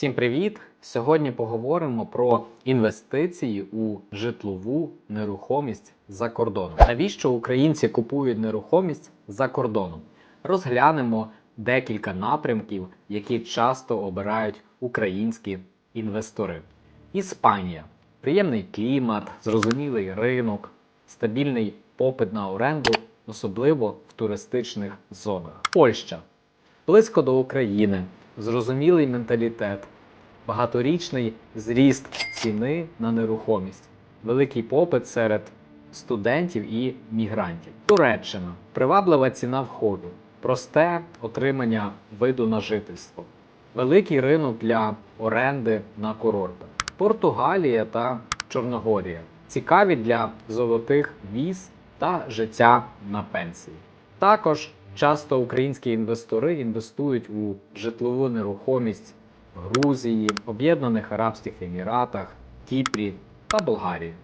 Всім привіт! Сьогодні поговоримо про інвестиції у житлову нерухомість за кордоном. Навіщо українці купують нерухомість за кордоном? Розглянемо декілька напрямків, які часто обирають українські інвестори. Іспанія приємний клімат, зрозумілий ринок, стабільний попит на оренду, особливо в туристичних зонах. Польща близько до України, зрозумілий менталітет, багаторічний зріст ціни на нерухомість, великий попит серед студентів і мігрантів. Туреччина приваблива ціна входу, просте отримання виду на жительство, великий ринок для оренди на курортах. Португалія та Чорногорія цікаві для золотих віз та життя на пенсії. Також часто українські інвестори інвестують у житлову нерухомість в Грузії, Об'єднаних Арабських Еміратах, Кіпрі та Болгарії.